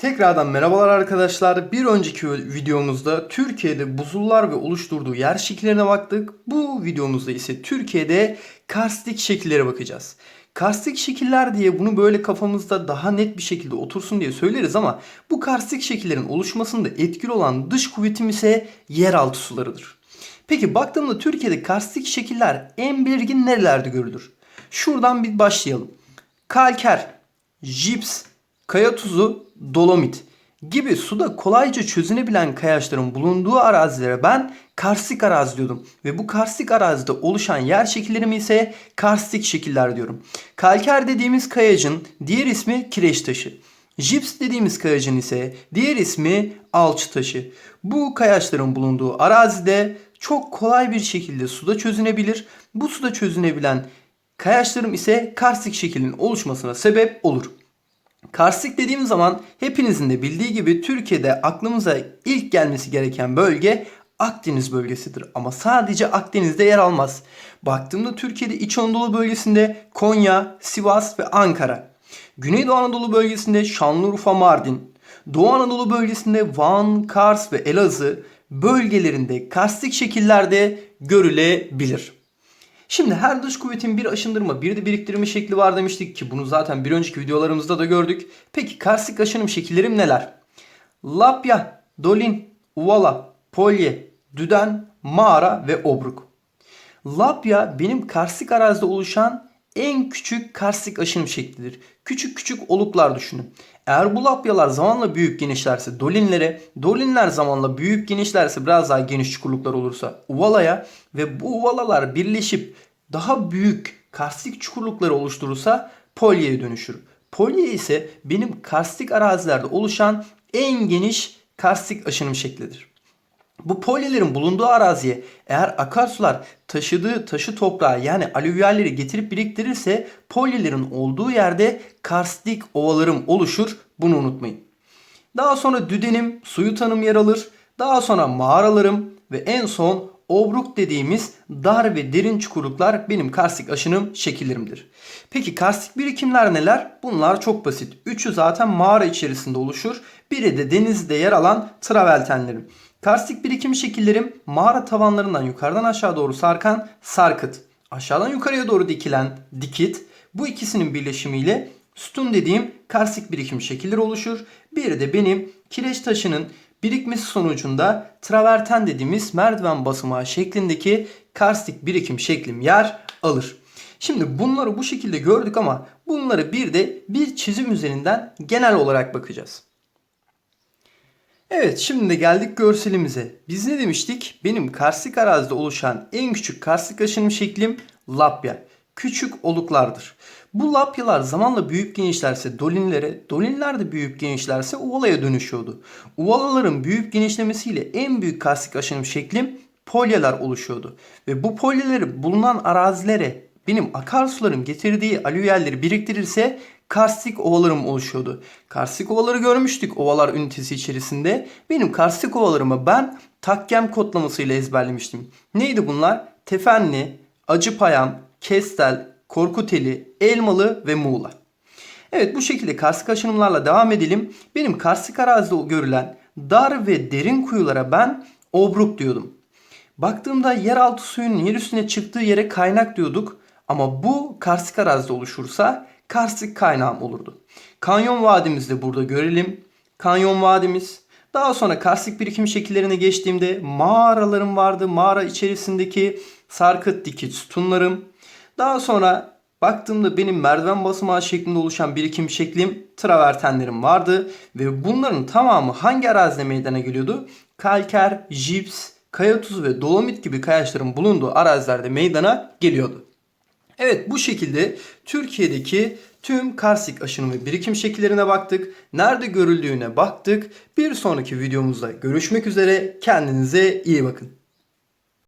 Tekrardan merhabalar arkadaşlar. Bir önceki videomuzda Türkiye'de buzullar ve oluşturduğu yer şekillerine baktık. Bu videomuzda ise Türkiye'de karstik şekillere bakacağız. Karstik şekiller diye bunu böyle kafamızda daha net bir şekilde otursun diye söyleriz ama bu karstik şekillerin oluşmasında etkili olan dış kuvvetim ise yeraltı sularıdır. Peki baktığımda Türkiye'de karstik şekiller en belirgin nerelerde görülür? Şuradan bir başlayalım. Kalker, jips, kaya tuzu, dolomit gibi suda kolayca çözünebilen kayaçların bulunduğu arazilere ben karstik arazi diyordum. Ve bu karstik arazide oluşan yer şekillerimi ise karstik şekiller diyorum. Kalker dediğimiz kayacın diğer ismi kireç taşı. Jips dediğimiz kayacın ise diğer ismi alçı taşı. Bu kayaçların bulunduğu arazide çok kolay bir şekilde suda çözünebilir. Bu suda çözünebilen kayaçlarım ise karstik şeklinin oluşmasına sebep olur. Karstik dediğim zaman hepinizin de bildiği gibi Türkiye'de aklımıza ilk gelmesi gereken bölge Akdeniz bölgesidir. Ama sadece Akdeniz'de yer almaz. Baktığımda Türkiye'de İç Anadolu bölgesinde Konya, Sivas ve Ankara. Güneydoğu Anadolu bölgesinde Şanlıurfa, Mardin. Doğu Anadolu bölgesinde Van, Kars ve Elazığ bölgelerinde karstik şekillerde görülebilir. Şimdi her dış kuvvetin bir aşındırma bir de biriktirme şekli var demiştik ki bunu zaten bir önceki videolarımızda da gördük. Peki karstik aşınım şekillerim neler? Lapya, Dolin, Uvala, Polye, Düden, Mağara ve Obruk. Lapya benim karstik arazide oluşan en küçük karstik aşınım şeklidir. Küçük küçük oluklar düşünün. Eğer bu lapyalar zamanla büyük genişlerse dolinlere, dolinler zamanla büyük genişlerse biraz daha geniş çukurluklar olursa uvalaya ve bu uvalalar birleşip daha büyük karstik çukurlukları oluşturursa polyeye dönüşür. Polye ise benim karstik arazilerde oluşan en geniş karstik aşınım şeklidir. Bu polyelerin bulunduğu araziye eğer akarsular taşıdığı taşı toprağı yani alüvyalleri getirip biriktirirse polyelerin olduğu yerde karstik ovalarım oluşur. Bunu unutmayın. Daha sonra düdenim, suyu tanım yer alır. Daha sonra mağaralarım ve en son obruk dediğimiz dar ve derin çukurluklar benim karstik aşınım şekillerimdir. Peki karstik birikimler neler? Bunlar çok basit. Üçü zaten mağara içerisinde oluşur. Biri de denizde yer alan travertenlerim. Karstik birikim şekillerim mağara tavanlarından yukarıdan aşağı doğru sarkan sarkıt, aşağıdan yukarıya doğru dikilen dikit, bu ikisinin birleşimiyle sütun dediğim karstik birikim şekilleri oluşur. Bir de benim kireç taşının birikmesi sonucunda traverten dediğimiz merdiven basamağı şeklindeki karstik birikim şeklim yer alır. Şimdi bunları bu şekilde gördük ama bunları bir de bir çizim üzerinden genel olarak bakacağız. Evet şimdi de geldik görselimize. Biz ne demiştik? Benim karstik arazide oluşan en küçük karstik aşınım şeklim lapya. Küçük oluklardır. Bu lapyalar zamanla büyük genişlerse dolinlere, dolinler de büyük genişlerse uvalaya dönüşüyordu. Uvalaların büyük genişlemesiyle en büyük karstik aşınım şeklim polyeler oluşuyordu. Ve bu polyeleri bulunan arazilere benim akarsularım getirdiği alüvyalleri biriktirirse karstik ovalarım oluşuyordu. Karstik ovaları görmüştük ovalar ünitesi içerisinde. Benim karstik ovalarımı ben takkem kodlamasıyla ezberlemiştim. Neydi bunlar? Tefenli, Acıpayam, Kestel, Korkuteli, Elmalı ve Muğla. Evet bu şekilde karstik aşınımlarla devam edelim. Benim karstik arazide görülen dar ve derin kuyulara ben obruk diyordum. Baktığımda yeraltı suyunun yer üstüne çıktığı yere kaynak diyorduk. Ama bu karstik arazide oluşursa karstik kaynağım olurdu. Kanyon vadimizi de burada görelim. Kanyon vadimiz. Daha sonra karstik birikim şekillerine geçtiğimde mağaralarım vardı. Mağara içerisindeki sarkıt dikit sütunlarım. Daha sonra baktığımda benim merdiven basamağı şeklinde oluşan birikim şeklim travertenlerim vardı. Ve bunların tamamı hangi arazide meydana geliyordu? Kalker, jips, kaya tuzu ve dolomit gibi kayaçların bulunduğu arazilerde meydana geliyordu. Evet bu şekilde Türkiye'deki tüm karstik aşınım ve birikim şekillerine baktık. Nerede görüldüğüne baktık. Bir sonraki videomuzda görüşmek üzere. Kendinize iyi bakın.